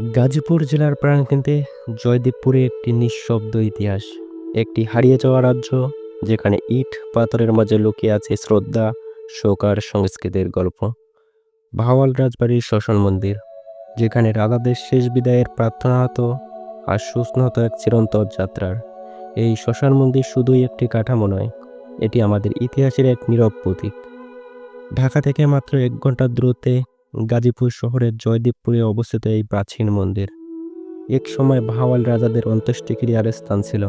গাজীপুর জেলার প্রাণকেন্দ্রে জয়দেবপুরে একটি নিঃশব্দ ইতিহাস। একটি হারিয়ে যাওয়া রাজ্য, যেখানে ইট পাথরের মাঝে লুকিয়ে আছে শ্রদ্ধা, শোক আর সংস্কৃতির গল্প। ভাওয়াল রাজবাড়ির শ্মশান মন্দির, যেখানে রাধাদের শেষ বিদায়ের প্রার্থনা হতো আর সুস্থ হতো এক চিরন্তর যাত্রার। এই শ্মশান মন্দির শুধুই একটি কাঠামো নয়, এটি আমাদের ইতিহাসের এক নীরব প্রতীক। ঢাকা থেকে মাত্র এক ঘণ্টার দূরত্বে গাজীপুর শহরের জয়দেবপুরে অবস্থিত এই প্রাচীন মন্দির। এক সময় ভাওয়াল রাজাদের অন্ত্যেষ্টিক্রিয়ার স্থান ছিল।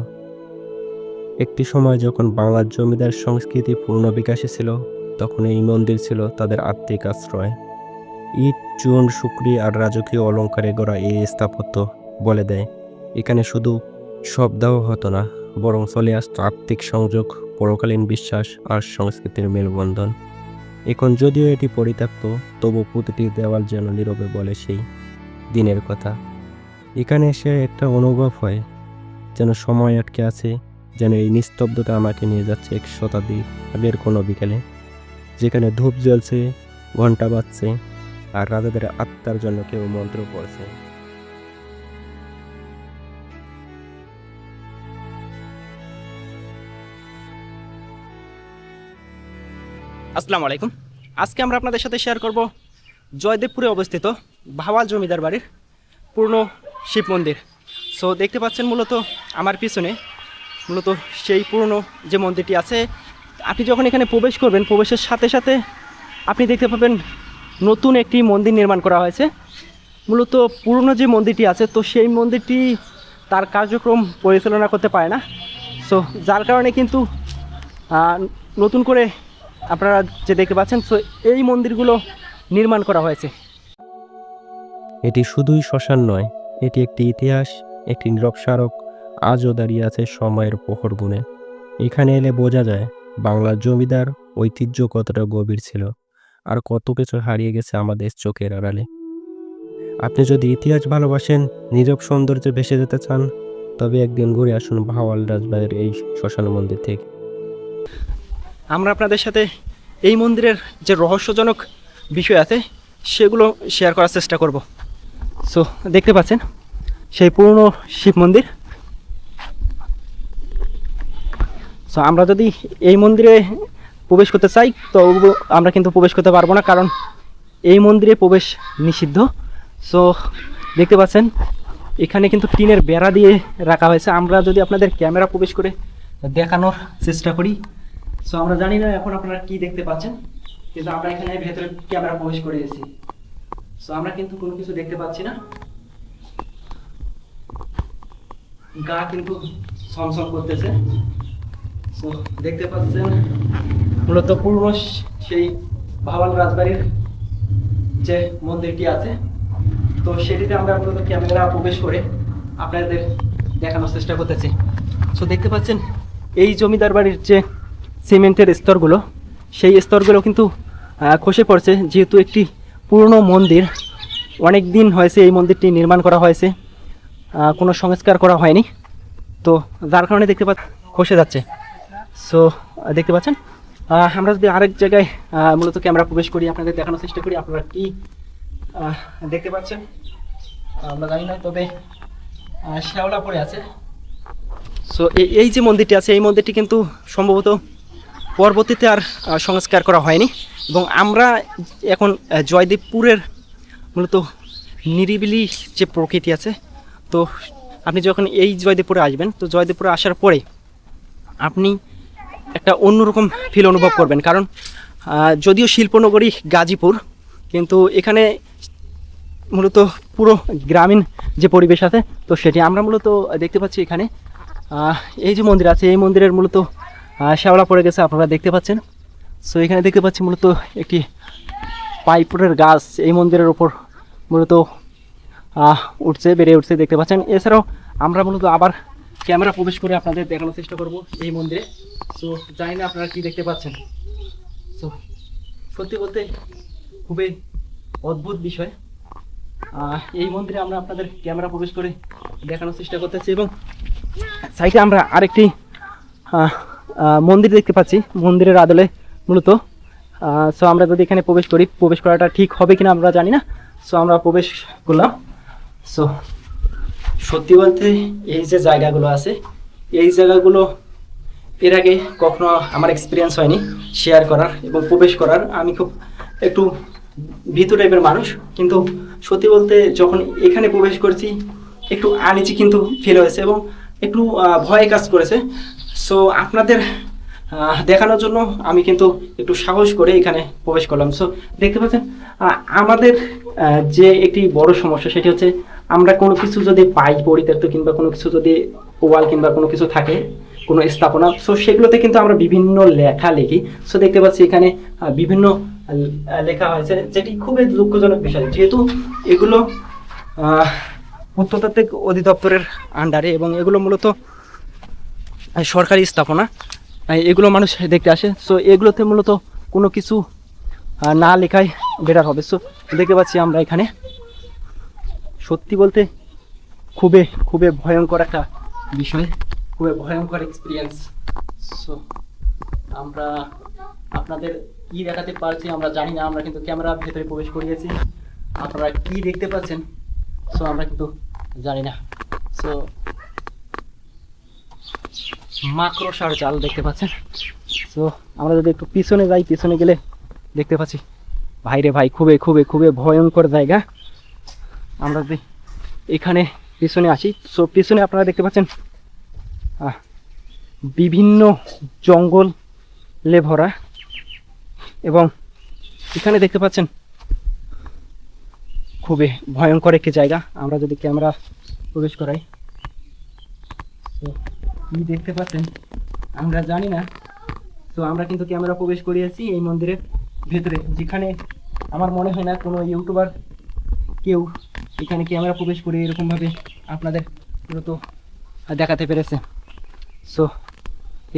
একটি সময় যখন বাংলার জমিদার সংস্কৃতি পূর্ণ বিকাশে ছিল, তখন এই মন্দির ছিল তাদের আত্মিক আশ্রয়। ইট চুন শুকরি আর রাজকীয় অলঙ্কারে গড়া এই স্থাপত্য বলে দেয়। এখানে শুধু শব্দাও হতো না, বরং চলে আসতো আত্মিক সংযোগ, পরকালীন বিশ্বাস আর সংস্কৃতির মেলবন্ধন। এখন যদিও এটি পরিত্যক্ত, তবু প্রতিটি দেওয়াল যেন নীরবে বলে সেই দিনের কথা। এখানে এসে একটা অনুভব হয়, যেন সময় আটকে আছে, যেন এই নিস্তব্ধতা আমাকে নিয়ে যাচ্ছে এক শতাব্দী আগের কোনো বিকেলে, যেখানে ধূপ জ্বলছে ঘণ্টা বাজছে, আর রাজাদের আত্মার জন্য কেউ মন্ত্র পড়ছে। আসসালামু আলাইকুম। আজকে আমরা আপনাদের সাথে শেয়ার করব জয়দেবপুরে অবস্থিত ভাওয়াল জমিদার বাড়ির পূর্ণ শিব মন্দির। সো দেখতে পাচ্ছেন মূলত আমার পিছনে, মূলত সেই পুরনো যে মন্দিরটি আছে, আপনি যখন এখানে প্রবেশ করবেন, প্রবেশের সাথে সাথে আপনি দেখতে পাবেন নতুন একটি মন্দির নির্মাণ করা হয়েছে। মূলত পুরনো যে মন্দিরটি আছে, তো সেই মন্দিরটি তার কার্যক্রম পরিচালনা করতে পারে না। সো যার কারণে কিন্তু নতুন করে আপনারা যে দেখতে পাচ্ছেন সো এই মন্দিরগুলো নির্মাণ করা হয়েছে। এটি শুধুই শ্মশান নয়, এটি একটি ইতিহাস, একটি নীরব স্মারক, আজও দাঁড়িয়ে আছে সময়ের প্রহর গুণে। এখানে এলে বোঝা যায়, বাংলার জমিদার ঐতিহ্য কতটা গভীর ছিল, আর কত কিছু হারিয়ে গেছে আমাদের চোখের আড়ালে। আপনি যদি ইতিহাস ভালোবাসেন, নীরব সৌন্দর্যে ভেসে যেতে চান, তবে একদিন ঘুরে আসুন ভাওয়াল রাজবাড়ির এই শ্মশান মন্দির থেকে। আমরা আপনাদের সাথে এই মন্দিরের যে রহস্যজনক বিষয় আছে, সেগুলো শেয়ার করার চেষ্টা করব। সো দেখতে পাচ্ছেন, সেই পুরনো শিব মন্দির। সো আমরা যদি এই মন্দিরে প্রবেশ করতে চাই, তো আমরা কিন্তু প্রবেশ করতে পারব না, কারণ এই মন্দিরে প্রবেশ নিষিদ্ধ। সো দেখতে পাচ্ছেন, এখানে কিন্তু টিনের বেড়া দিয়ে রাখা হয়েছে। আমরা যদি আপনাদের ক্যামেরা প্রবেশ করে দেখানোর চেষ্টা করি সো আমরা জানি না এখন আপনারা কি দেখতে পাচ্ছেন, কিন্তু আমরা এখানে ভেতরে ক্যামেরা প্রবেশ করে এসেছি। সো আমরা কিন্তু কোনো কিছু দেখতে পাচ্ছি না। গা কিন্তু ছমছম করতেছে। সো দেখতে পাচ্ছেন, মূলত পূর্ব সেই ভাওয়াল রাজবাড়ির যে মন্দিরটি আছে, তো সেটিতে আমরা মূলত ক্যামেরা প্রবেশ করে আপনাদের দেখানোর চেষ্টা করতেছি। সো দেখতে পাচ্ছেন, এই জমিদার বাড়ির যে সিমেন্টের স্তরগুলো। সেই স্তরগুলো কিন্তু খসে পড়ছে। যেহেতু একটি পুরনো মন্দির অনেক দিন হয়েছে এই মন্দিরটি নির্মাণ করা হয়েছে। কোনো সংস্কার করা হয়নি। তো যার কারণে দেখতে পা খসে যাচ্ছে। সো দেখতে পাচ্ছেন? আমরা যদি আরেক জায়গায় মূলত ক্যামেরা প্রবেশ করি, আপনাদের দেখানোর চেষ্টা করি, আপনারা কি দেখতে পাচ্ছেন? আমরা জানি না, তবে শ্যাওলা পড়ে আছে। সো এই যে মন্দিরটি আছে, এই মন্দিরটি কিন্তু সম্ভবত পরবর্তীতে আর সংস্কার করা হয়নি এবং আমরা এখন জয়দেবপুরের মূলত নিরিবিলি যে প্রকৃতি আছে, তো আপনি যখন এই জয়দেবপুরে আসবেন, তো জয়দেবপুরে আসার পরে আপনি একটা অন্যরকম ফিল অনুভব করবেন। কারণ যদিও শিল্পনগরী গাজীপুর, কিন্তু এখানে মূলত পুরো গ্রামীণ যে পরিবেশ আছে, তো সেটি আমরা মূলত দেখতে পাচ্ছি এখানে। এই যে মন্দির আছে, এই মন্দিরের মূলত শ্যাওলা পড়ে গেছে, আপনারা দেখতে পাচ্ছেন। সো এখানে দেখতে পাচ্ছি মূলত একটি পাইপুরের গাছ, এই মন্দিরের ওপর মূলত উঠছে, বেড়ে উঠছে, দেখতে পাচ্ছেন। এছাড়াও আমরা মূলত আবার ক্যামেরা প্রবেশ করে আপনাদের দেখানোর চেষ্টা করব এই মন্দিরে। সো জানি না আপনারা কি দেখতে পাচ্ছেন। সো সত্যি বলতে খুবই অদ্ভুত বিষয়। এই মন্দিরে আমরা আপনাদের ক্যামেরা প্রবেশ করে দেখানোর চেষ্টা করতেছি এবং সাইডে আমরা আরেকটি মন্দির দেখতে পাচ্ছি। মন্দিরের আদলে মূলত। সো আমরা যদি এখানে প্রবেশ করি, প্রবেশ করাটা ঠিক হবে কিনা আমরা জানি না। সো আমরা প্রবেশ করলাম। সো সত্যি বলতে এই যে জায়গাগুলো আছে, এই জায়গাগুলো এর আগে কখনো আমার এক্সপিরিয়েন্স হয়নি শেয়ার করার এবং প্রবেশ করার। আমি খুব একটু ভীতু টাইপের মানুষ, কিন্তু সত্যি বলতে যখন এখানে প্রবেশ করেছি, একটু আনিচি কিন্তু ফিল হয়েছে এবং একটু ভয় কাজ করেছে। সো আপনাদের দেখানোর জন্য আমি কিন্তু একটু সাহস করে এখানে প্রবেশ করলাম। সো দেখতে পাচ্ছেন আমাদের যে একটি বড় সমস্যা সেটি হচ্ছে আমরা কোনো কিছু যদি পাই পরিত্যক্ত কিংবা কোনো কিছু যদি ওয়াল কিংবা কোনো কিছু থাকে, কোনো স্থাপনা সো সেগুলোতে কিন্তু আমরা বিভিন্ন লেখা লিখি। সো দেখতে পাচ্ছি এখানে বিভিন্ন লেখা হয়েছে যেটি খুবই দুঃখজনক বিষয়। যেহেতু এগুলো প্রত্নতাত্ত্বিক অধিদপ্তরের আন্ডারে এবং এগুলো মূলত সরকারি স্থাপনা এগুলো মানুষ দেখতে আসে। সো এগুলোতে মূলত কোনো কিছু না লেখায় বেটার হবে। সো দেখতে পাচ্ছি আমরা এখানে। সত্যি বলতে খুবই খুবই ভয়ঙ্কর একটা বিষয়, খুবই ভয়ঙ্কর এক্সপিরিয়েন্স সো আমরা আপনাদের কি দেখাতে পারছি আমরা জানি না, আমরা কিন্তু ক্যামেরার ভেতরে প্রবেশ করিয়েছি। আপনারা কি দেখতে পাচ্ছেন? সো আমরা কিন্তু জানি না। সো মাকড়সার জাল দেখতে পাচ্ছেন। সো আমরা যদি একটু পিছনে যাই, পিছনে গেলে দেখতে পাচ্ছি। ভাইরে ভাই, খুবই খুবই খুবই ভয়ঙ্কর জায়গা। আমরা যদি এখানে পিছনে আসি সো পিছনে আপনারা দেখতে পাচ্ছেন বিভিন্ন জঙ্গলে ভরা। এবং এখানে দেখতে পাচ্ছেন, খুবই ভয়ঙ্কর একটি জায়গা। আমরা যদি ক্যামেরা প্রবেশ করাই কি দেখতে পাচ্ছেন? আমরা জানি না। তো আমরা কিন্তু ক্যামেরা প্রবেশ করিয়েছি এই মন্দিরের ভেতরে। যেখানে আমার মনে হয় না কোনো ইউটিউবার কেউ এখানে ক্যামেরা প্রবেশ করে এরকমভাবে আপনাদের মূলত দেখাতে পেরেছে। সো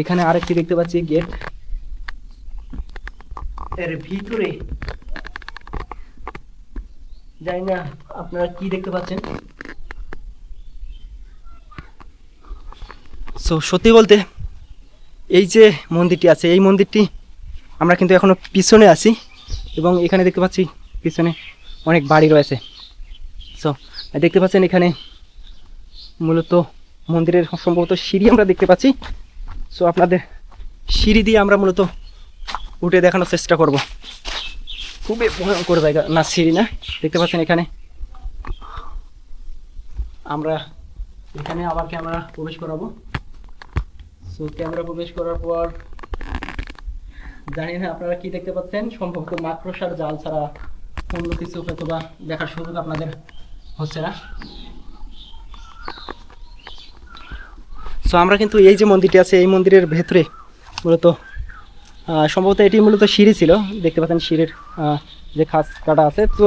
এখানে আরেকটি দেখতে পাচ্ছি গেট। এর ভিতরে। জানি না আপনারা কি দেখতে পাচ্ছেন। সো সত্যি বলতে, এই যে মন্দিরটি আছে, এই মন্দিরটি আমরা কিন্তু এখনও পিছনে আছি এবং এখানে দেখতে পাচ্ছি পিছনে অনেক বাড়ি রয়েছে। সো দেখতে পাচ্ছেন এখানে মূলত মন্দিরের সম্ভবত সিঁড়ি আমরা দেখতে পাচ্ছি। সো আপনাদের সিঁড়ি দিয়ে আমরা মূলত উঠে দেখানোর চেষ্টা করব। খুবই ভয়ঙ্কর জায়গা। না, সিঁড়ি না। দেখতে পাচ্ছেন এখানে আমরা, এখানে আবার ক্যামেরা প্রবেশ করাবো। সো ক্যামেরা প্রবেশ করার পর জানি না আপনারা কি দেখতে পাচ্ছেন। সম্ভবত মাকড়সার জাল ছাড়া অন্য কিছু হয়তো বা দেখার সুযোগ আপনাদের হচ্ছে না। সো আমরা কিন্তু এই যে মন্দিরটি আছে, এই মন্দিরের ভেতরে মূলত সম্ভবত এটি মূলত সিঁড়ি ছিল। দেখতে পাচ্ছেন সিঁড়ির যে খাস কাটা আছে। তো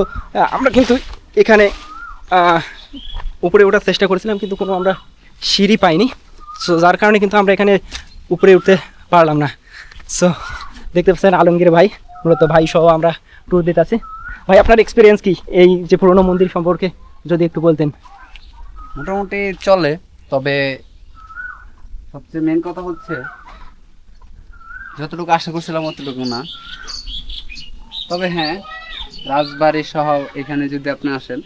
আমরা কিন্তু এখানে উপরে ওঠার চেষ্টা করেছিলাম, কিন্তু কোনো আমরা সিঁড়ি পাইনি। সো যার কারণে কিন্তু আমরা এখানে উপরে উঠতে পারলাম না। সো দেখতে পাচ্ছেন আলমগীর ভাই, মূলত ভাই সহ আমরা ট্যুর দিতে আছি। ভাই, আপনার এক্সপিরিয়েন্স কি? এই যে পুরনো মন্দির সম্পর্কে যদি একটু বলতেন। মোটামুটি চলে, তবে সবচেয়ে মেন কথা হচ্ছে, যতটুকু আশা করছিলাম অতটুকু না। তবে হ্যাঁ রাজবাড়ি সহ এখানে যদি আপনি আসেন,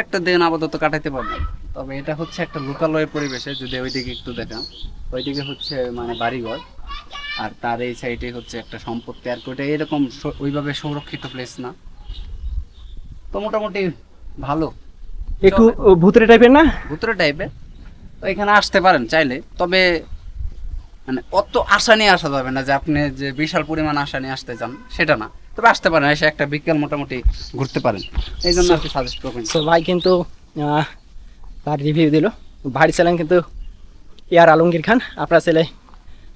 একটা দিন আপাতত কাটাইতে পারবেন। তবে এটা হচ্ছে একটা লোকালয়ের পরিবেশে যদি ওইদিকে একটু দেখান ওইদিকে হচ্ছে মানে বাড়িঘর আর তার এই সাইডে হচ্ছে একটা সম্পত্তি আর কি ওটা এরকম ওইভাবে সংরক্ষিত প্লেস না। তো মোটামুটি ভালো। একটু ভূতের টাইপের না? ভুতুরে টাইপের তো এখানে আসতে পারেন চাইলে তবে মানে অত আশা নিয়ে আসা যাবে না যে আপনি যে বিশাল পরিমাণ আশা নিয়ে আসতে চান সেটা না। তবে আসতে পারেন এসে একটা বিকেল মোটামুটি ঘুরতে পারেন। এই জন্য আর কি সাজেস্ট করবেন। ভাই কিন্তু তার রিভিউ দিল। ভাই ছিলেন কিন্তু এয়ার আলমগীর খান। আপনার ছেলে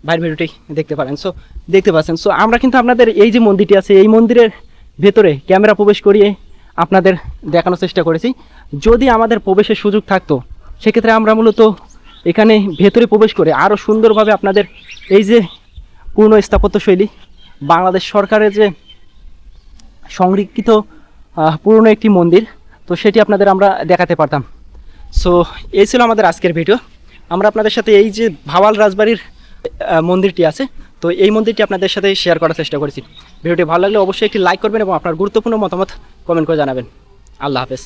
ভাইয়ের ভিডিওটি দেখতে পারেন। সো দেখতে পাচ্ছেন। সো আমরা কিন্তু আপনাদের এই যে মন্দিরটি আছে, এই মন্দিরের ভেতরে ক্যামেরা প্রবেশ করিয়ে আপনাদের দেখানোর চেষ্টা করেছি। যদি আমাদের প্রবেশের সুযোগ থাকতো, সেক্ষেত্রে আমরা মূলত এখানে ভেতরে প্রবেশ করে আরও সুন্দরভাবে আপনাদের এই যে পূর্ণ স্থাপত্য শৈলী, বাংলাদেশ সরকারের যে সংরক্ষিত পুরনো একটি মন্দির, তো সেটি আপনাদের আমরা দেখাতে পারতাম। সো এই ছিল আমাদের আজকের ভিডিও আমরা আপনাদের সাথে এই যে ভাওয়াল রাজবাড়ির মন্দিরটি আছে, তো এই মন্দিরটি আপনাদের সাথে শেয়ার করার চেষ্টা করেছি। ভিডিওটি ভালো লাগলে অবশ্যই একটি লাইক করবেন এবং আপনার গুরুত্বপূর্ণ মতামত কমেন্ট করে জানাবেন। আল্লাহ হাফেজ।